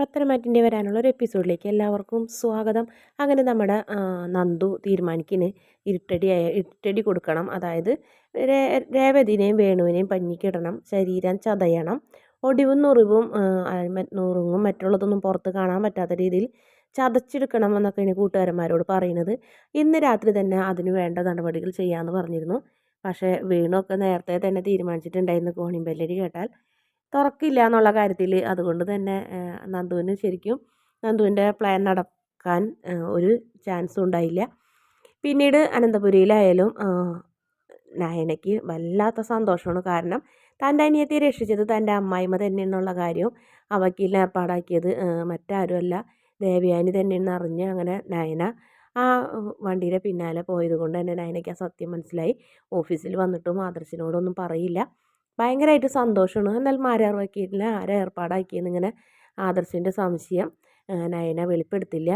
പത്തനംമാറ്റിന്റെ വരാനുള്ള ഒരു എപ്പിസോഡിലേക്ക് എല്ലാവർക്കും സ്വാഗതം. അങ്ങനെ നമ്മുടെ നന്ദു തീരുമാനിക്കിന് ഇരുട്ടടിയായ ഇരുട്ടടി കൊടുക്കണം. അതായത് രേവതിനെയും വേണുവിനെയും പഞ്ഞിക്കിടണം ശരീരം ചതയണം. ഒടിവും നുറിവും നുറുങ്ങും മറ്റുള്ളതൊന്നും പുറത്ത് കാണാൻ പറ്റാത്ത രീതിയിൽ ചതച്ചെടുക്കണം എന്നൊക്കെയാണ് കൂട്ടുകാരന്മാരോട് പറയുന്നത്. ഇന്ന് രാത്രി തന്നെ അതിന് വേണ്ട നടപടികൾ ചെയ്യാമെന്ന് പറഞ്ഞിരുന്നു. പക്ഷേ വീണൊക്കെ നേരത്തെ തന്നെ തീരുമാനിച്ചിട്ടുണ്ടായിരുന്നു. കോണിമ്പല്ലരി കേട്ടാൽ തുറക്കില്ല എന്നുള്ള കാര്യത്തിൽ അതുകൊണ്ട് തന്നെ നന്ദുവിന് ശരിക്കും നന്ദുവിന്റെ പ്ലാൻ നടക്കാൻ ഒരു ചാൻസും ഉണ്ടായില്ല പിന്നീട് അനന്തപുരിയിലായാലും നയനയ്ക്ക് വല്ലാത്ത സന്തോഷമാണ്. കാരണം തന്റെ അനിയത്തെ രക്ഷിച്ചത് തന്റെ അമ്മായിമ്മ തന്നെ എന്നുള്ള കാര്യവും ആ വക്കീലിനെ ഏർപ്പാടാക്കിയത് മറ്റാരുമല്ല. ദേവയാനി തന്നെയെന്ന് അറിഞ്ഞ് അങ്ങനെ നയന ആ വണ്ടിയുടെ പിന്നാലെ പോയത് കൊണ്ട് തന്നെ നയനയ്ക്ക് ആ സത്യം മനസ്സിലായി. ഓഫീസിൽ വന്നിട്ടും ആദർശിനോടൊന്നും പറയില്ല. ഭയങ്കരമായിട്ട് സന്തോഷമാണ്. എന്നാൽ മാരാർ വക്കീലിനെ ആരെ ഏർപ്പാടാക്കിയെന്ന് ഇങ്ങനെ ആദർശിന്റെ സംശയം നയന വെളിപ്പെടുത്തില്ല.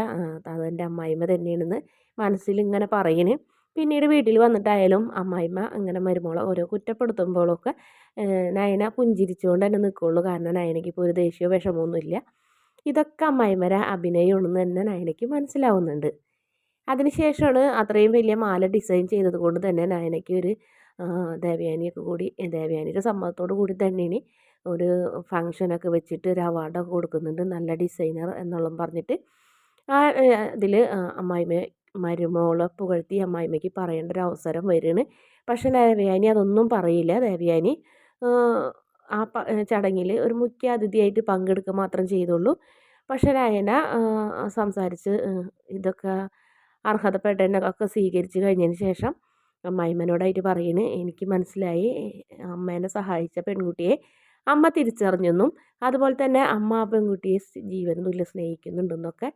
അതെന്റെ അമ്മായിമ്മ തന്നെയാണെന്ന് മനസ്സിൽ ഇങ്ങനെ പറയുന്നു പിന്നീട് വീട്ടിൽ വന്നിട്ടായാലും അമ്മായിമ്മ അങ്ങനെ മരുമോളെ ഓരോ കുറ്റപ്പെടുത്തുമ്പോഴൊക്കെ നയന പുഞ്ചിരിച്ചുകൊണ്ട് തന്നെ നിൽക്കുള്ളൂ കാരണം നയനയ്ക്ക് ഇപ്പോൾ ഒരു ദേഷ്യമോ വിഷമമൊന്നുമില്ല ഇതൊക്കെ അമ്മായിമ്മരെ അഭിനയമാണെന്ന് തന്നെ നയനയ്ക്ക് മനസ്സിലാവുന്നുണ്ട്. അതിനുശേഷമാണ് അത്രയും വലിയ മാല ഡിസൈൻ ചെയ്തത് കൊണ്ട് തന്നെ നയനയ്ക്ക് ഒരു ദേവയാനിയൊക്കെ കൂടി ദേവയാനിയുടെ സമ്മതത്തോടു കൂടി തന്നെയാണ് ഒരു ഫങ്ഷനൊക്കെ വെച്ചിട്ട് ഒരു അവാർഡൊക്കെ കൊടുക്കുന്നുണ്ട്. നല്ല ഡിസൈനർ എന്നുള്ളതും പറഞ്ഞിട്ട്. ആ ഇതിൽ അമ്മായിമ്മ മരുമോളെ പുകഴ്ത്തി അമ്മായിമ്മയ്ക്ക് പറയേണ്ട ഒരു അവസരം വരുന്നു പക്ഷേ ദേവയാനി അതൊന്നും പറയില്ല. ദേവയാനി ആ ചടങ്ങിൽ ഒരു മുഖ്യ അതിഥിയായിട്ട് പങ്കെടുക്കുക മാത്രം ചെയ്തുള്ളൂ. പക്ഷേ നയന സംസാരിച്ച് ഇതൊക്കെ അർഹതപ്പെട്ടതിനൊക്കെ സ്വീകരിച്ച് കഴിഞ്ഞതിന് ശേഷം അമ്മായിമ്മനോടായിട്ട് പറയുന്നു എനിക്ക് മനസ്സിലായി. അമ്മേനെ സഹായിച്ച പെൺകുട്ടിയെ അമ്മ തിരിച്ചറിഞ്ഞെന്നും അതുപോലെ തന്നെ അമ്മ ആ പെൺകുട്ടിയെ ജീവൻ തുല്യ സ്നേഹിക്കുന്നുണ്ടെന്നൊക്കെ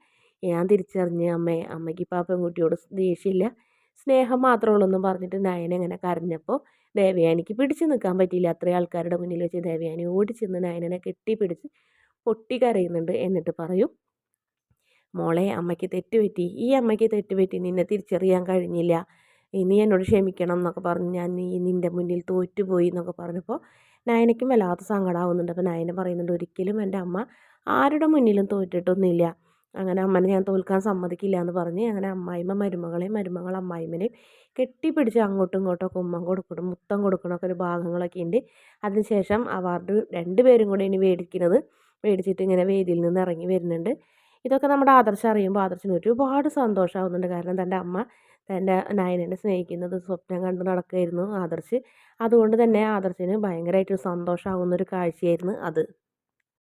ഞാൻ തിരിച്ചറിഞ്ഞ് അമ്മയെ അമ്മയ്ക്ക് ഇപ്പോൾ ആ പെൺകുട്ടിയോട് ദേഷ്യമില്ല. സ്നേഹം മാത്രമേ ഉള്ളൂ പറഞ്ഞിട്ട് നയൻ ഇങ്ങനെ കരഞ്ഞപ്പോൾ ദേവയാനിക്ക് പിടിച്ചു നിൽക്കാൻ പറ്റിയില്ല. അത്രയും ആൾക്കാരുടെ മുന്നിൽ വെച്ച് ദേവയാനി ഓടി ഓടിച്ചെന്ന് നയനനെ കെട്ടിപ്പിടിച്ച് പൊട്ടി കരയുന്നുണ്ട് എന്നിട്ട് പറയും മോളെ അമ്മയ്ക്ക് തെറ്റുപറ്റി ഈ അമ്മയ്ക്ക് തെറ്റുപറ്റി നിന്നെ തിരിച്ചറിയാൻ കഴിഞ്ഞില്ല. നീ എന്നോട് ക്ഷമിക്കണം എന്നൊക്കെ പറഞ്ഞ് ഞാൻ നീ നിന്റെ മുന്നിൽ തോറ്റുപോയി എന്നൊക്കെ പറഞ്ഞപ്പോൾ നയനയ്ക്കും വല്ലാത്ത സങ്കടമാവുന്നുണ്ട് അപ്പോൾ നയന പറയുന്നുണ്ട് ഒരിക്കലും എന്റെ അമ്മ ആരുടെ മുന്നിലും തോറ്റിട്ടൊന്നുമില്ല. അങ്ങനെ അമ്മനെ ഞാൻ തോൽക്കാൻ സമ്മതിക്കില്ല എന്ന് പറഞ്ഞ് അങ്ങനെ അമ്മായിമ്മ മരുമകളെയും മരുമകൾ അമ്മായിമ്മനെയും കെട്ടിപ്പിടിച്ച് അങ്ങോട്ടും ഇങ്ങോട്ടും ഒക്കെ ഉമ്മം കൊടുക്കണം മുത്തം കൊടുക്കണമൊക്കെ ഒരു ഭാഗങ്ങളൊക്കെ ഉണ്ട്. അതിനുശേഷം അവാർഡ് രണ്ടുപേരും കൂടെ ഇനി മേടിക്കുന്നത് മേടിച്ചിട്ട് ഇങ്ങനെ വേദിയിൽ നിന്ന് ഇറങ്ങി വരുന്നുണ്ട്. ഇതൊക്കെ നമ്മുടെ ആദർശം അറിയുമ്പോൾ ആദർശിന് ഒരുപാട് സന്തോഷമാവുന്നുണ്ട്. കാരണം തന്റെ അമ്മ തന്റെ നയനനെ സ്നേഹിക്കുന്നത് സ്വപ്നം കണ്ട് നടക്കുകയായിരുന്നു ആദർശ്. അതുകൊണ്ട് തന്നെ ആദർശിന് ഭയങ്കരമായിട്ട് സന്തോഷമാകുന്ന ഒരു കാഴ്ചയായിരുന്നു അത്.